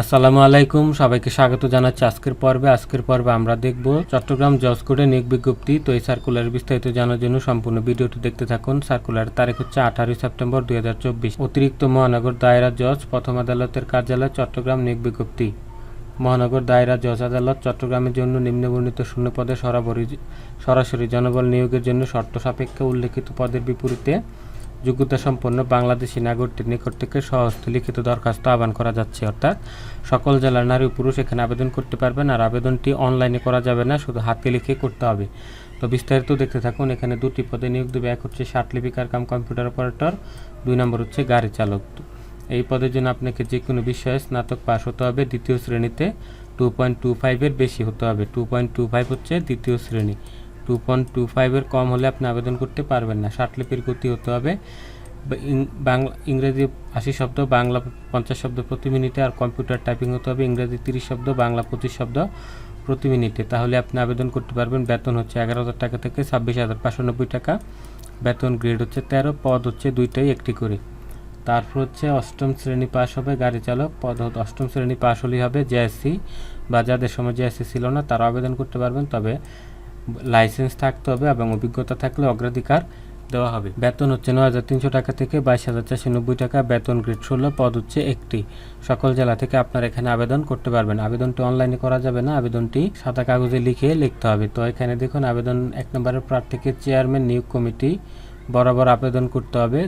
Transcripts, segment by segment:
আসসালামু আলাইকুম, সবাইকে স্বাগত জানাচ্ছি আজকের পর্বে। আজকের পর্বে আমরা দেখব চট্টগ্রাম জজ কোর্টে নিয়োগ বিজ্ঞপ্তি। তো এই সার্কুলার বিস্তারিত জানার জন্য সম্পূর্ণ ভিডিওটি দেখতে থাকুন। সার্কুলার তারিখ হচ্ছে আঠারোই সেপ্টেম্বর দুই হাজার চব্বিশ। অতিরিক্ত মহানগর দায়রা জজ, প্রথম আদালতের কার্যালয়, চট্টগ্রাম নিয়োগ বিজ্ঞপ্তি। মহানগর দায়রা জজ আদালত, চট্টগ্রামের জন্য নিম্নবর্ণিত শূন্য পদে সরাবরি সরাসরি জনবল নিয়োগের জন্য শর্ত সাপেক্ষে উল্লেখিত পদের বিপরীতে যোগ্যতা সম্পন্ন বাংলাদেশি নাগরিকদের নিকট থেকে সহস্ত লিখিত দরখাস্ত আহ্বান করা যাচ্ছে, অর্থাৎ সকল জেলার নারী পুরুষ এখানে আবেদন করতে পারবেন আর আবেদনটি অনলাইনে করা যাবে না, শুধু হাতে লিখে করতে হবে। তো বিস্তারিত দেখতে থাকুন, এখানে দুটি পদে নিয়োগ দেবে, এক হচ্ছে লিপিকার কাম কম্পিউটার অপারেটর, দুই নম্বর হচ্ছে গাড়ি চালক। এই পদের জন্য আপনাকে যে কোনো বিষয়ে স্নাতক পাশ হতে হবে, দ্বিতীয় শ্রেণীতে টু পয়েন্ট টু ফাইভের বেশি হতে হবে। টু পয়েন্ট টু ফাইভ হচ্ছে দ্বিতীয় শ্রেণি। টু পয়েন্ট টু ফাইভের কম হলে আপনি আবেদন করতে পারবেন না। ষাটলিপির গতি হতে হবে। বাংলা, ইংরেজি আশি শব্দ, বাংলা পঞ্চাশ শব্দ প্রতি মিনিটে আর কম্পিউটার টাইপিং হতে হবে। ইংরেজি তিরিশ শব্দ, বাংলা পঁচিশ শব্দ প্রতি মিনিটে। তাহলে আপনি আবেদন করতে পারবেন। বেতন হচ্ছে এগারো হাজার টাকা থেকে ছাব্বিশ হাজার পাঁচশো টাকা। বেতন গ্রেড হচ্ছে তেরো, পদ হচ্ছে দুইটাই একটি করে। তারপর হচ্ছে অষ্টম শ্রেণি পাস হবে গাড়ি চালক। পদ অষ্টম শ্রেণি পাস হলেই হবে জেএসসি বা যাদের সময় জেএসসি ছিল না তারা আবেদন করতে পারবেন। তবে লাইসেন্স থাকতে হবে এবং অভিজ্ঞতা থাকলে অগ্রাধিকার দেওয়া হবে। বেতন হচ্ছে নয় হাজার তিনশো টাকা থেকে বাইশ হাজার চারশো নব্বই টাকা। বেতন গ্রেড ষোলো, পদ হচ্ছে একটি। সকল জেলা থেকে আপনার এখানে আবেদন করতে পারবেন। আবেদনটি অনলাইনে করা যাবে না। আবেদনটি সাদা কাগজে লিখে লিখতে হবে। তো এখানে দেখুন, আবেদন এক নম্বরের প্রার্থীকে চেয়ারম্যান নিয়োগ কমিটি বরাবর আবেদন করতে হবে।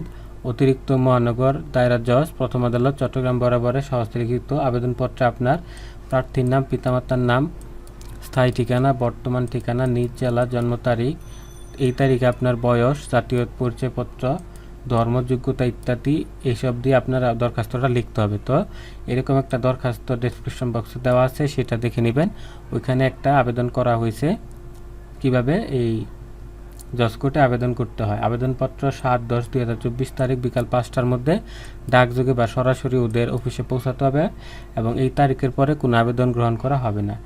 অতিরিক্ত মহানগর, দায়রা জজ, প্রথম আদালত, চট্টগ্রাম বরাবরে সহস্রলিখিত আবেদনপত্রে আপনার প্রার্থীর নাম, পিতামাতার নাম স্থায়ী ঠিকানা, বর্তমান ঠিকানা, নিজ জেলা, জন্ম তারিখ, এই তারিখে আপনার বয়স, জাতীয় পরিচয়পত্র, ধর্মযোগ্যতা ইত্যাদি এইসব দিয়ে আপনার দরখাস্তটা লিখতে হবে। তো এরকম একটা দরখাস্ত ডেসক্রিপশন বক্সে দেওয়া আছে, সেটা দেখে নেবেন। ওইখানে একটা আবেদন করা হয়েছে। কীভাবে? এই জসকোর্টে আবেদন করতে হয়। আবেদনপত্র সাত দশ দুই হাজার চব্বিশ তারিখ বিকাল পাঁচটার মধ্যে ডাকযোগে বা সরাসরি ওদের অফিসে পৌঁছাতে হবে এবং এই তারিখের পরে কোনো আবেদন গ্রহণ করা হবে না।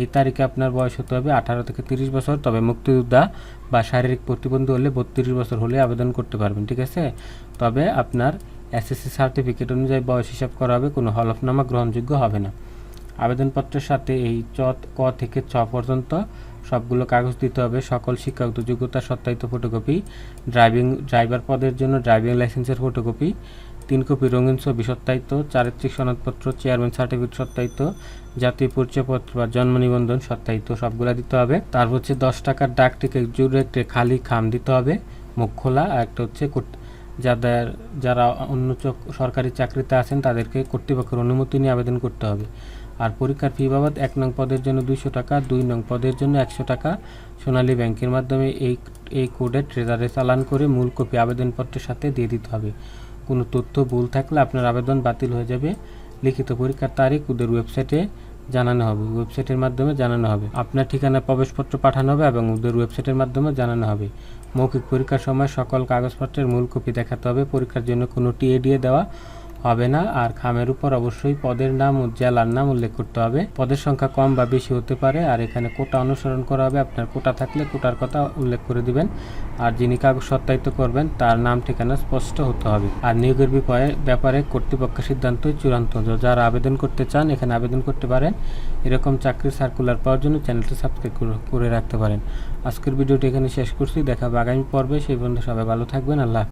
এই তারিখে আপনার বয়স হতে হবে আঠারো থেকে তিরিশ বছর, তবে মুক্তিযোদ্ধা বা শারীরিক প্রতিবন্ধী হলে বত্রিশ বছর হলে আবেদন করতে পারবেন, ঠিক আছে? তবে আপনার এসএসসি সার্টিফিকেট অনুযায়ী বয়স হিসাব করা হবে, কোনো হলফনামা গ্রহণযোগ্য হবে না। আবেদনপত্রের সাথে এই চ, ক থেকে ছ পর্যন্ত সবগুলো কাগজ দিতে হবে। সকল শিক্ষাগত যোগ্যতা, সত্যায়িত ফটোকপি ড্রাইভিং ড্রাইভার পদের জন্য ড্রাইভিং লাইসেন্সের ফটোকপি তিন কপি রঙিন ছবি সত্যায়িত, চারিত্রিক সনদপত্র চেয়ারম্যান সার্টিফিকেট সত্যায়িত, জাতীয় পরিচয়পত্র বা জন্ম নিবন্ধন সত্যায়িত, সবগুলো দিতে হবে। তারপর হচ্ছে দশ টাকার ডাক টিকিট জুড়ে একটি খালি খাম দিতে হবে, মুখ খোলা। আর একটা হচ্ছে যাদের যারা অন্য সরকারি চাকরিতে আছেন তাদেরকে কর্তৃপক্ষের অনুমতি নিয়ে আবেদন করতে হবে। আর পরীক্ষার ফি বাবদ এক নং পদের জন্য দুইশো টাকা, দুই নং পদের জন্য একশো টাকা। সোনালী ব্যাংকের মাধ্যমে এই এই কোডে ট্রেজারে চালান করে মূল কপি আবেদনপত্রের সাথে দিয়ে দিতে হবে। কোনো তথ্য ভুল থাকলে আপনার আবেদন বাতিল হয়ে যাবে। লিখিত পরীক্ষার তারিখ ওদের ওয়েবসাইটে জানানো হবে। ওয়েবসাইটের মাধ্যমে জানানো হবে। আপনার ঠিকানায় প্রবেশপত্র পাঠানো হবে এবং ওদের ওয়েবসাইটের মাধ্যমে জানানো হবে। মৌখিক পরীক্ষার সময় সকল কাগজপত্রের মূল কপি দেখাতে হবে। পরীক্ষার জন্য কোনো টিএডিএ দেওয়া হবে না। আর খামের উপর অবশ্যই পদের নাম ও জেলার নাম উল্লেখ করতে হবে। পদের সংখ্যা কম বা বেশি হতে পারে। আর এখানে কোটা অনুসরণ করা হবে। আপনার কোটা থাকলে কোটার কথা উল্লেখ করে দিবেন। আর যিনি কাগজ সত্যায়িত করবেন, তার নাম, ঠিকানা স্পষ্ট হতে হবে। আর নিয়োগের ব্যাপারে ব্যাপারে কর্তৃপক্ষের সিদ্ধান্তই চূড়ান্ত। যারা আবেদন করতে চান, এখানে আবেদন করতে পারেন। এরকম চাকরির সার্কুলার পাওয়ার জন্য চ্যানেলটি সাবস্ক্রাইব করে- রাখতে পারেন। আজকের ভিডিওটি এখানে শেষ করছি। দেখা হবে আগামী পর্বে। সেই বন্ধু সবাই ভালো থাকবেন। আল্লাহ।